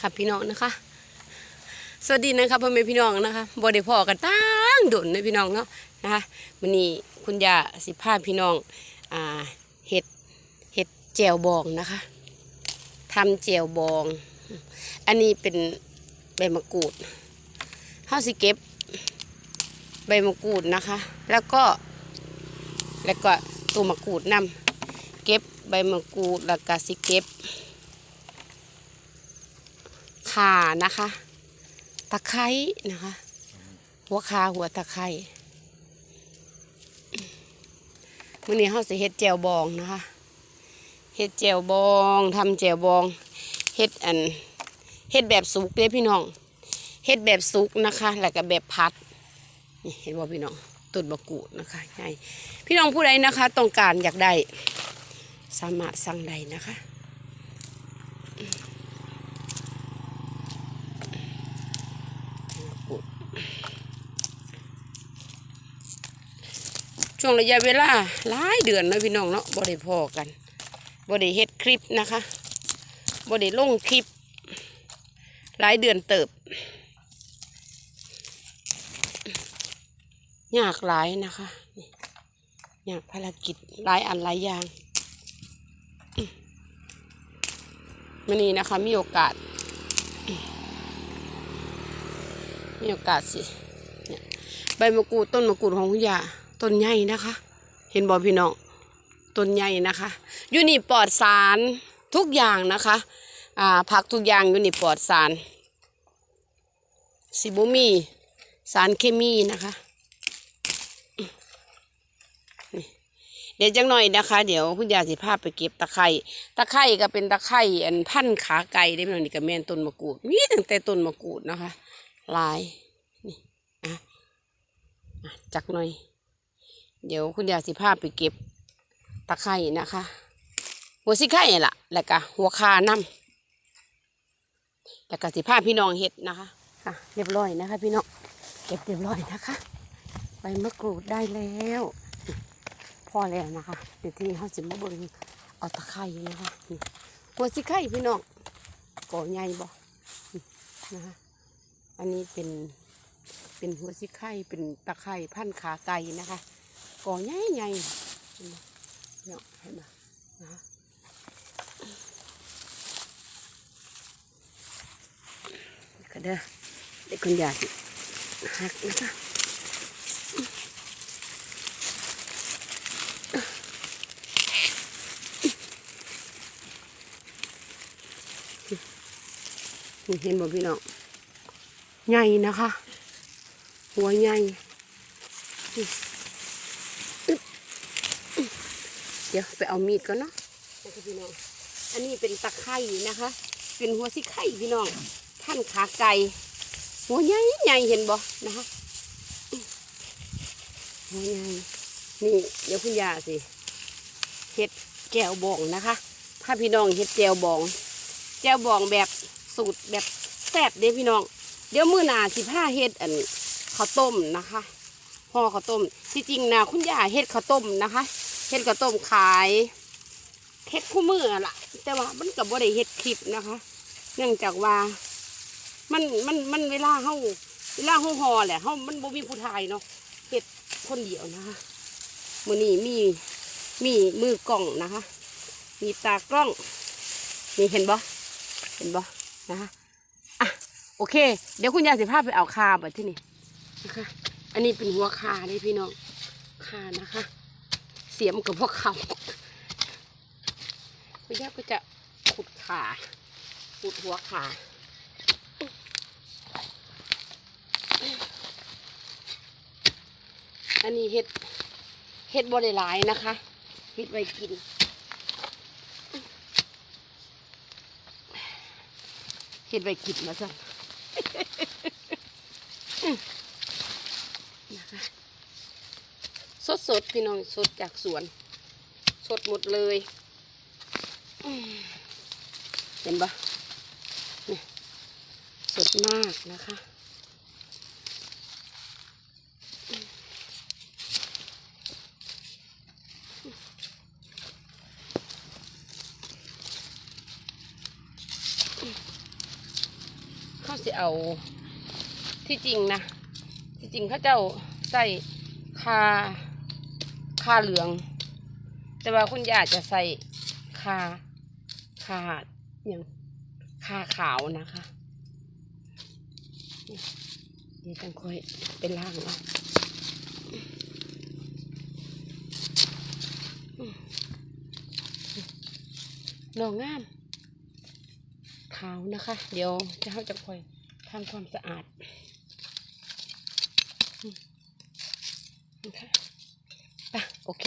ค่ะพี่น้องนะคะ สวัสดีนะคะพ่อแม่พี่น้องนะคะบ่ได้พอกันตั้งดนเลยพี่น้องเนาะนะคะวันนี้คุณยาสิพาพี่น้องอ่าเห็ดเห็ดแจวบองนะคะทำแจวบอง อันนี้เป็นใบมะกรูดเฮาสิเก็บใบมะกรูดนะคะ แล้วก็ แล้วก็ตัวมะกรูดนำเก็บใบมะกรูดแล้วก็สิเก็บ ข่านะคะ ตะไคร้นะคะ หัวคาหัวตะไคร้มื้อนี้เฮาสิเฮ็ดแจวบองนะคะ เฮ็ดแจวบองทำแจวบอง เฮ็ดอัน เฮ็ดแบบสุกเด้พี่น้อง เฮ็ดแบบสุกนะคะ แล้วก็แบบพัด นี่เห็นบ่พี่น้องต้นบะกรูดนะคะใช่พี่น้องผู้ใดนะคะ ต้องการอยากได้ สามารถสั่งได้นะคะบะกรูด ช่วงระยะเวลาหลายเดือนนะพี่น้องเนาะบ่ได้พอกันบ่ได้เฮ็ดคลิปนะคะบ่ได้ลงคลิป หลายเดือนเติบยากหลายนะคะยากภารกิจหลายอันหลายอย่างอืมวันนี้นะคะมีโอกาส มีโอกาสสิใบมะกรูดต้นมะกรูดของคุณยา ต้นใหญ่นะคะ เห็นบอพี่น้องต้นใหญ่นะคะอยู่นี่ปลอดสารทุกอย่างนะคะอ่าผักทุกอย่างอยู่นี่ปลอดสารสิบุมีสารเคมีนะคะเดี๋ยวจังหน่อยนะคะ เดี๋ยวคุณยาสิพาไปเก็บตะไคร่ตะไคร่ก็เป็นตะไคร่อันพันขาไก่ได้ไหมนี่ก็แม่นต้นมะกรูดมีตั้งแต่ต้นมะกรูดนะคะลายนี่อะอะจักหน่อย เดี๋ยวคุณยายสิพาไปเก็บตะไคร่นะคะ หัวสิไข่ล่ะ แล้วก็หัวคาน้ำแล้วก็สิพาพี่น้องเห็ดนะคะอะเรียบร้อยนะคะ พี่น้องเก็บเรียบร้อยนะคะใบมะกรูดได้แล้วพอแล้วนะคะเดี๋ยวที่เขาจะมาบิ่งเอาตะไคร้นะคะหัวสิไข่พี่น้องก่อใหญ่บ่นี่นะคะอันนี้เป็นเป็นหัวสิไข่เป็นตะไคร้พันขาไก่นะคะ ก่อใหญ่ใหญ่เนไหมเนาะเห็นไหมนะก็เด้อเด็กคนอยากสิหักนะคะเห็นบ่พี่น้องใหญ่นะคะ หัวใหญ่นี่อึ๊บอึ๊บเดี๋ยวไปเอามีดก่อนเนาะนะคะพี่น้อง อันนี้เป็นตะไคร่นะคะ เป็นหัวสิไข่พี่น้อง ท่านขาไก่ หัวใหญ่ใหญ่เห็นบ่นะคะ หัวใหญ่ นี่เดี๋ยวคุณยาสิเห็ดแก้วบองนะคะ ถ้าพี่น้องเห็ดแก้วบองแจ่วบองแบบสูตรแบบแซ่บเด้พี่น้อง เดี๋ยวมื้อหน้าสิผ้าเฮ็ดอันข้าวต้มนะคะห่อข้าวต้มที่จริงนะคุณย่าเฮ็ดข้าวต้มนะคะ เฮ็ดข้าวต้มขายเฮ็ดคู่มือล่ะ แต่ว่ามันก็บ่ได้เฮ็ดคลิปนะคะ เนื่องจากว่า มันมันมันเวลาเฮาเวลาเฮาหอแหละเฮามันบ่มีผู้ถ่ายเนาะเฮ็ดคนเดียวนะคะมื้อนี้มีมีมือกล้องนะคะ มีตากล้องนี่เห็นบ่เห็นบ่นะคะอะโอเค เดี๋ยวคุณยายสิพาไปเอาคาบบที่นี่นะคะ อันนี้เป็นหัวคาเลยพี่น้องคานะคะ เสียมกับพวกเขาคุณยายก็จะขุดขา ขุดหัวขาอันนี้เห็ดเห็ดบริหลายนะคะเห็ดไว้กิน เห็ดใบกินนะคะ สดสดๆพี่น้องสดจากสวน สดหมดเลย เห็นปะนี่สดมากนะคะเขาสิเอาที่จริงนะ ที่จริงเขาเจ้าใส่คา คาเหลือง แต่ว่าคุณย่าจะใส่คาคาอย่างคาขาวนะคะนี่เดี๋ยวจังค่อยเป็นล่างเอาอืมดอกงาม ขาวนะคะ เดี๋ยวจะเขาจะคอยทำความสะอาดอืมนะคะ โอเค